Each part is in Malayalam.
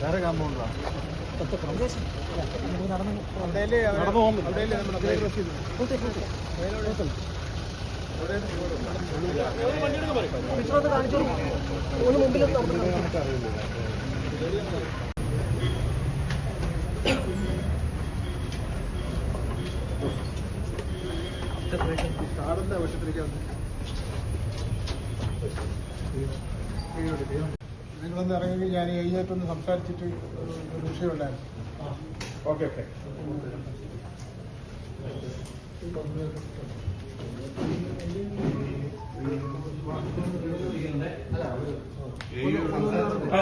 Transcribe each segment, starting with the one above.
വേറെ കാമ്പൗണ്ടാ നടന്നു പോകുമ്പോൾ കാണിച്ചു മുമ്പിൽ സാറിന്റെ ആവശ്യത്തിലേക്ക് നിങ്ങളൊന്ന് ഇറങ്ങി ഞാൻ എഴുതിയിട്ടൊന്ന് സംസാരിച്ചിട്ട് ഒരു വിഷയമുണ്ടായിരുന്നു. Okay okay. ആ.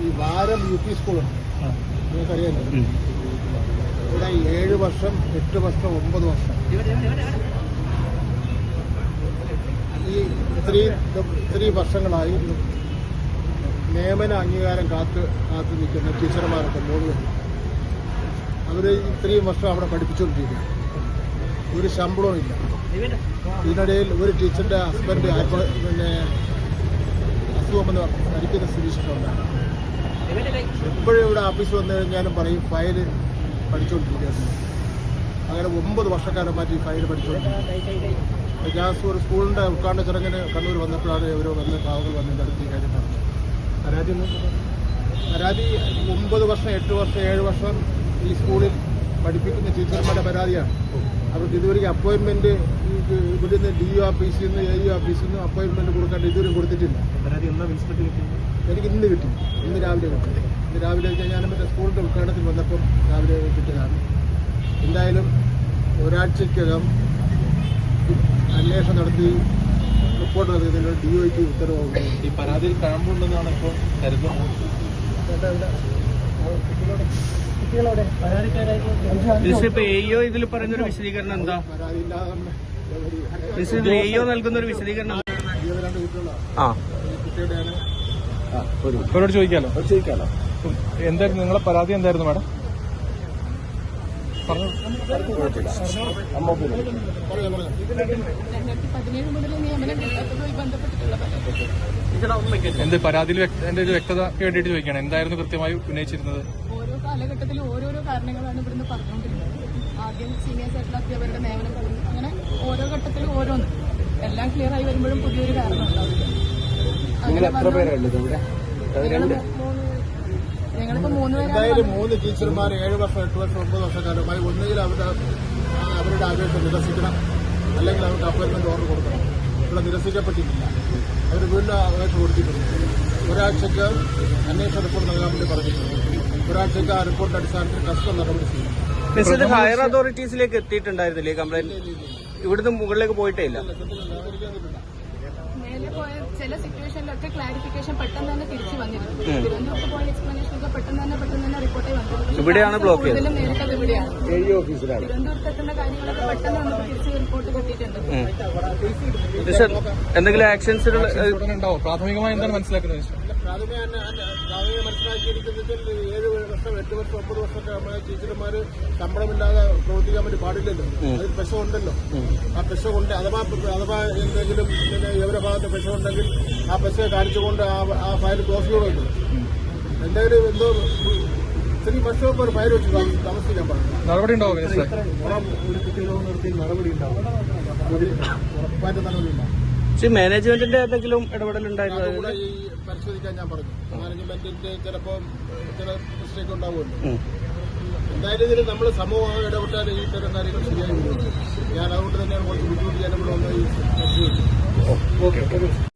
ഈ വാരം യു പി സ്കൂളുണ്ട് നിങ്ങൾക്കറിയാലോ? ഇവിടെ ഏഴ് വർഷം എട്ട് വർഷം ഒമ്പത് വർഷം. ഈ ഇത്രയും ഇത്രയും വർഷങ്ങളായി നിയമന അംഗീകാരം കാത്ത് കാത്തു നിൽക്കുന്ന ടീച്ചർമാരൊക്കെ പേര് അവർ ഇത്രയും വർഷം അവിടെ പഠിപ്പിച്ചുകൊണ്ടിരിക്കുന്നു. ഒരു ശമ്പളവും ഇല്ല. ഇതിനിടയിൽ ഒരു ടീച്ചറിന്റെ ഹസ്ബൻഡ് പിന്നെ അസുഖം മരിക്കുന്ന സ്ഥിതിച്ചിട്ടുണ്ടായിരുന്നു എപ്പോഴും ഇവിടെ ഓഫീസ് വന്നു കഴിഞ്ഞാലും പറയും ഫയൽ പഠിച്ചുകൊണ്ടിരിക്കുകയാണ് അങ്ങനെ ഒമ്പത് വർഷക്കാലം മാറ്റി ഫയൽ പഠിച്ചുകൊണ്ടിരിക്കുന്നു. ഞാൻ ഒരു സ്കൂളിന്റെ ഉദ്ഘാടന ചടങ്ങിന് കണ്ണൂർ വന്നപ്പോഴാണ് ഇവർ വന്ന് പാവങ്ങൾ വന്ന് അടുത്ത് കാര്യം പറഞ്ഞത്. പരാതി പരാതി ഒമ്പത് വർഷം എട്ട് വർഷം ഏഴ് വർഷം ഈ സ്കൂളിൽ പഠിപ്പിക്കുന്ന ടീച്ചർമാരുടെ പരാതിയാണ്. അവർക്ക് ഇതുവരെ അപ്പോയിന്റ്മെന്റ് ഇവിടുന്ന് ഡി ഒ ഓഫീസിൽ നിന്ന് എ ഇ ഓഫീസിൽ നിന്ന് അപ്പോയിന്റ്മെന്റ് കൊടുക്കാണ്ട് ഇതുവരെ കൊടുത്തിട്ടില്ല. എനിക്ക് ഇന്ന് കിട്ടി. ഇന്ന് രാവിലെ കിട്ടി. ഇന്ന് രാവിലെ ഞാൻ മറ്റേ സ്കൂളിന്റെ ഉദ്ഘാടനത്തിൽ വന്നപ്പോൾ രാവിലെ കിട്ടിയതാണ്. എന്തായാലും ഒരാഴ്ചക്കകം അന്വേഷണം നടത്തി റിപ്പോർട്ട് നൽകുന്നതിന് ഡി ഒക്ക് ഉത്തരവാകും ഈ പരാതിയിൽ കഴമ്പുണ്ടെന്നാണ് ഇപ്പോൾ കരുതുന്നത്. മിനിസ്റ്റർ ഇപ്പൊ എഇഒ ഇതിൽ പറയുന്ന ഒരു വിശദീകരണം എന്താ? പരാതിയില്ലാതെ എയോ നൽകുന്ന ഒരു വിശദീകരണം ആ. ഇവരോട് ചോദിക്കാലോ? ചോദിക്കാലോ. എന്തായിരുന്നു നിങ്ങളെ പരാതി എന്തായിരുന്നു മാഡം? എന്ത് പരാതിയിൽ എന്റെ ഒരു വ്യക്തത വേണ്ടിയിട്ട് ചോദിക്കണം എന്തായിരുന്നു കൃത്യമായി ഉന്നയിച്ചിരുന്നത്? ഓരോ കാലഘട്ടത്തിലും ഓരോരോ കാരണങ്ങളാണ് ഇവിടുന്ന് പറഞ്ഞുകൊണ്ടിരുന്നത്. ആദ്യം സീനിയേഴ്സ് ആയിട്ടുള്ള അധ്യാപകരുടെ നിയമനം കഴിഞ്ഞു അങ്ങനെ ഓരോ ഘട്ടത്തിലും ഓരോന്ന്. എല്ലാം ക്ലിയർ ആയി വരുമ്പോഴും പുതിയൊരു കാരണം ഉണ്ടാവില്ല ഞങ്ങളിപ്പോ മൂന്ന് പേരാണ് എന്തായാലും മൂന്ന് ടീച്ചർമാർ ഏഴ് വർഷം എട്ട് വർഷം ഒമ്പത് വർഷക്കാലമായി ഒന്നുകിൽ അവരുടെ അവരുടെ ആവേശം നിരസിക്കണം. അല്ലെങ്കിൽ അവർക്ക് അപ്പോയിന്റ്മെന്റ് ഓർഡർ കൊടുക്കണം. ഇവിടെ നിരസിക്കപ്പെട്ടിട്ടില്ല. അവർ വീണ്ടും ആവേശം കൊടുത്തിട്ടുണ്ട്. ഒരാഴ്ചക്ക് അന്വേഷണ റിപ്പോർട്ട് നൽകാൻ വേണ്ടി പറഞ്ഞിട്ടുണ്ട്. ഒരാഴ്ചക്ക് ആ റിപ്പോർട്ടിന്റെ അടിസ്ഥാനത്തിൽ കസ്റ്റം നടപടി ചെയ്യും ഹയർ അതോറിറ്റീസിലേക്ക് എത്തിയിട്ടുണ്ടായിരുന്നില്ലേ? കംപ്ലൈന്റ് ഇവിടുന്ന് മുകളിലേക്ക് പോയിട്ടേ ഇല്ല? പോയ ചില സിറ്റുവേഷനിലൊക്കെ ക്ലാരിഫിക്കേഷൻ പെട്ടെന്ന് തന്നെ തിരിച്ചു വന്നിരുന്നു. തിരുവനന്തപുരത്ത് പോയ എക്സ്പ്ലനേഷൻ ഒക്കെ പെട്ടെന്ന് തന്നെ പെട്ടെന്ന് തന്നെ റിപ്പോർട്ടായി വന്നിരുന്നു ഇവിടെയാണ് ബ്ലോക്ക് ചെയ്തത്. കൂടുതലും നേരിട്ടത് ഇവിടെയാണ്. തിരുവനന്തപുരത്ത് എത്തുന്ന കാര്യങ്ങളൊക്കെ പെട്ടെന്ന് നമുക്ക് തിരിച്ച് റിപ്പോർട്ട് കിട്ടിയിട്ടുണ്ട്. എന്തെങ്കിലും ആക്ഷൻസ് പ്രാഥമികമായി എന്താണ് മനസ്സിലാക്കുന്നത് മിസ്റ്റർ? പ്രാഥമിക പ്രാഥമിക മനസ്സിലാക്കിയിരിക്കുന്നത് ഏഴ് വർഷം എട്ട് വർഷം ഒമ്പത് വർഷമൊക്കെ നമ്മളെ ടീച്ചർമാര് ശമ്പളമില്ലാതെ പ്രവർത്തിക്കാൻ വേണ്ടി പാടില്ലല്ലോ. അതിൽ പെശ ഉണ്ടല്ലോ. ആ പെശ കൊണ്ട് അഥവാ അഥവാ എന്തെങ്കിലും പിന്നെ ഇവരുടെ ഭാഗത്ത് പെശ ഉണ്ടെങ്കിൽ ആ പെശയെ കാണിച്ചുകൊണ്ട് ആ ആ ഫയൽ ക്ലോസ് ചെയ്യണമല്ലോ എന്തെങ്കിലും എന്തോ ഇത്രയും വർഷമൊക്കെ ഒരു ഫയൽ വെച്ച് താമ- താമസിക്കാൻ പാടില്ല നടപടി ഉണ്ടാവും നടപടി ഉണ്ടാവും. ഉറപ്പായിട്ട് നടപടി ഉണ്ടാവും. മാനേജ്മെന്റിന്റെ എന്തെങ്കിലും ഇടപെടൽ ഉണ്ടായിരുന്നു ഈ പരിശോധിക്കാൻ ഞാൻ പറഞ്ഞു. മാനേജ്മെന്റിന്റെ ചിലപ്പോ ചില മിസ്റ്റേക്ക് ഉണ്ടാവുമല്ലോ. എന്തായാലും ഇതിൽ നമ്മൾ സമൂഹം ഇടപെട്ടാൽ ഈ തരം കാര്യങ്ങൾ ശരിയായി ഞാൻ അതുകൊണ്ട് തന്നെയാണ് കുറച്ച് ബുദ്ധിമുട്ട് ഞാൻ ഇവിടെ വന്ന് ഈ പരിശോധിച്ചത്.